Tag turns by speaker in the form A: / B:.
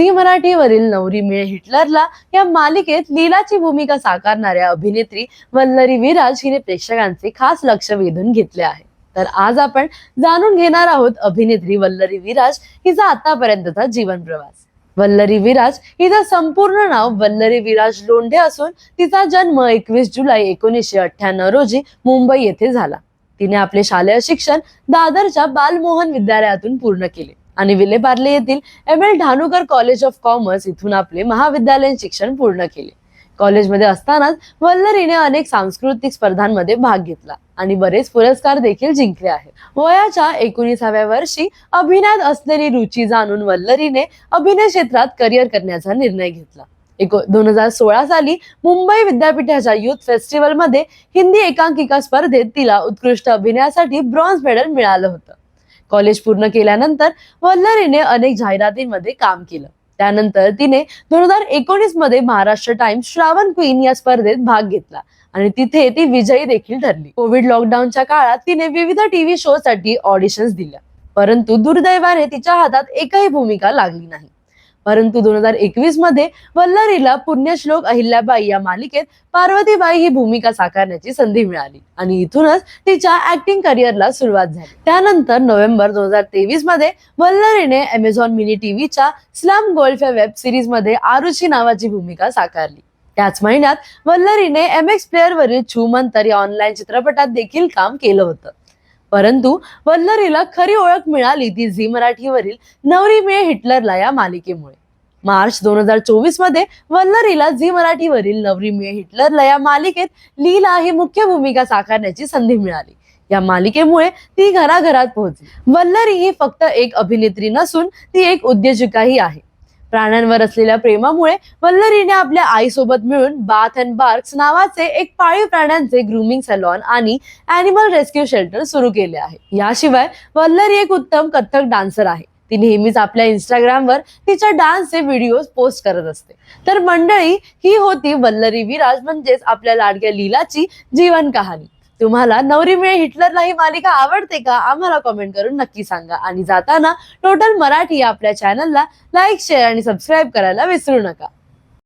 A: Zee मराठीवरील Navri Mile हिटलरला या मालिकेत लीलाची भूमिका साकारणाऱ्या अभिनेत्री वल्लरी विराज हिने प्रेक्षकांचे खास लक्ष वेधून घेतले आहे. तर आज आपण जाणून घेणार आहोत अभिनेत्री वल्लरी विराज हिचा आतापर्यंतचा जीवन प्रवास. वल्लरी विराज हिचं संपूर्ण नाव वल्लरी विराज लोंढे असून तिचा जन्म एकवीस जुलै एकोणीसशे अठ्ठ्याण्णव रोजी मुंबई येथे झाला. तिने आपले शालेय शिक्षण दादरच्या बालमोहन विद्यालयातून पूर्ण केले. आणि विलेपार्ले येथील M L Dhanukar college of commerce इथून आपले महाविद्यालयीन शिक्षण पूर्ण केले. कॉलेजमध्ये असतानाच वल्लरीने अनेक सांस्कृतिक स्पर्धांमध्ये भाग घेतला आणि बरेच पुरस्कार देखील जिंकले आहेत. वयाच्या एकोणीसाव्या वर्षी अभिनयात असलेली रुची जाणून वल्लरीने अभिनय क्षेत्रात करिअर करण्याचा निर्णय घेतला. एको दोन हजार सोळा साली मुंबई विद्यापीठाच्या युथ फेस्टिवलमध्ये हिंदी एकांकिका स्पर्धेत तिला उत्कृष्ट अभिनयासाठी ब्रॉन्झ मेडल मिळालं होतं. कॉलेज पूर्ण केल्यानंतर वल्लरीने अनेक जाहिरातींमध्ये काम केलं. त्यानंतर तिने दोन हजार एकोणीसमध्ये महाराष्ट्र टाइम्स श्रावण क्वीन या स्पर्धेत भाग घेतला आणि तिथे ती विजयी देखील ठरली. कोविड लॉकडाऊनच्या काळात तिने विविध टीव्ही शो साठी ऑडिशन्स दिल्या परंतु दुर्दैवाने तिच्या हातात एकही भूमिका लागली नाही. परंतु दोन हजार एकवीसमध्ये वल्लरीला पुण्यश्लोक अहिल्याबाई या मालिकेत पार्वतीबाई ही भूमिका साकारण्याची संधी मिळाली. आणि इथूनच तिच्या ऍक्टिंग करिअरला सुरुवात झाली. त्यानंतर नोव्हेंबर दोन हजार तेवीसमध्ये वल्लरीने अमेझॉन मिनी टीव्हीच्या स्लम गोल्फ या वेब सिरीजमध्ये आरुषी नावाची भूमिका साकारली. त्याच महिन्यात वल्लरीने एम एक्स प्लेअर वरील छू मंतर या ऑनलाईन चित्रपटात देखील काम केलं होतं. परंतु वल्लरीला खरी ओळख मिळाली ती झी मराठीवरील नवरी मिळे हिटलरला या मालिकेमुळे. मार्च दोन हजार चोवीसमध्ये वल्लरीला झी मराठीवरील नवरी मिळे हिटलरला या मालिकेत लीला ही मुख्य भूमिका साकारण्याची संधी मिळाली. या मालिकेमुळे ती घराघरात पोहोचली. वल्लरी ही फक्त एक अभिनेत्री नसून ती एक उद्योजिकाही आहे. प्राण्यांवर असलेल्या प्रेमामुळे वल्लरीने आपल्या आईसोबत मिळून बाथ अँड बार्क्स नावाचे एक पाळीव प्राण्यांचे ग्रूमिंग सलॉन आणि अॅनिमल रेस्क्यू शेल्टर सुरू केले आहे. याशिवाय वल्लरी एक उत्तम कथ्थक डान्सर आहे. ती नेहमीच आपल्या इंस्टाग्रामवर तिच्या डान्सचे व्हिडिओ पोस्ट करत असते. तर मंडळी ही होती वल्लरी विराज म्हणजेच आपल्या लाडक्या लीलाची जीवन कहाणी. तुम्हाला नवरी मिळे हिटलरला ही मालिका आवडते का? आम्हाला कमेंट करून नक्की सांगा. आणि जाताना टोटल मराठी आपल्या चॅनलला लाईक शेअर आणि सबस्क्राईब करायला विसरू नका.